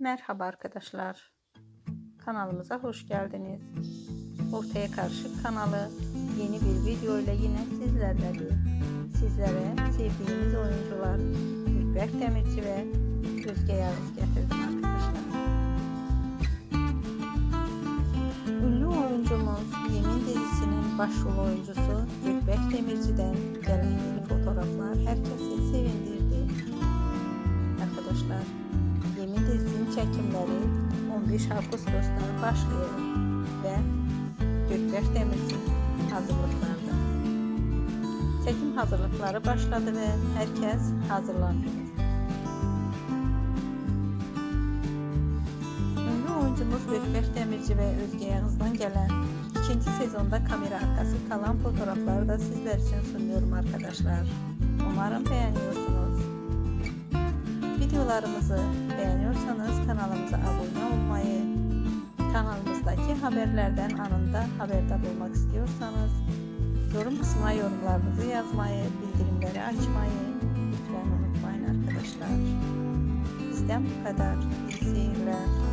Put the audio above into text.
Merhaba arkadaşlar. Kanalımıza hoş geldiniz. Ortaya Karışık kanalı yeni bir video ile yine sizlerleyiz. Sizlere sevdiğimiz oyuncular Ürberk Demirci ve Özge Yağız getirdim arkadaşlar. Ünlü oyuncumuz Yemin dizisinin başrol oyuncusu Ürberk Demirci'den gelen yeni fotoğraflar herkesi çekimleri 15 Ağustos'ta başlıyor ve Gökberk Demirci hazırlıklarda. Çekim hazırlıkları başladı ve herkes hazırlanıyor. Ünlü oyuncumuz Gökberk Demirci ve Özge Yağız'dan gelen ikinci sezonda kamera arkası kalan fotoğrafları da sizler için sunuyorum arkadaşlar. Umarım beğeniyorsunuz. Videolarımızı beğeniyorsanız kanalımıza abone olmayı, kanalımızdaki haberlerden anında haberdar olmak istiyorsanız yorum kısmına yorumlarınızı yazmayı, bildirimleri açmayı lütfen unutmayın arkadaşlar. Bizden bu kadar. İyi seyirler.